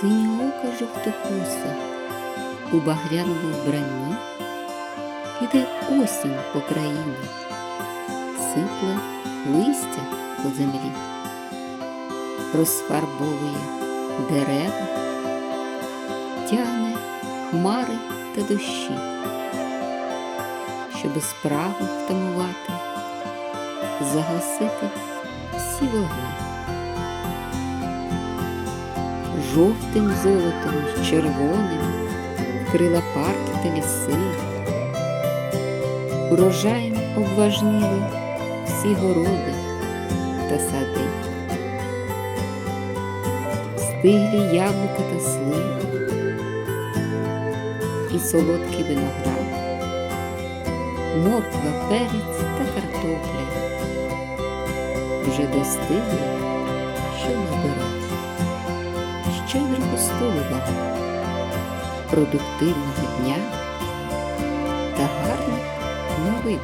Синьоока жовтокуса у багряному вбранні іде осінь по країні, сипле листя по землі, розфарбовує дерева, тягне хмари та дощі, щоби спрагу втамувати, загасити всі вогні. Жовтим золотом, червоним вкрила парки та ліси. Урожаєм обважніли всі городи та сади. Стиглі яблука та сливи і солодкий виноград, морква, перець та картопля вже достигли, що набирати. Щедрого столу вам, продуктивного дня та гарних новин.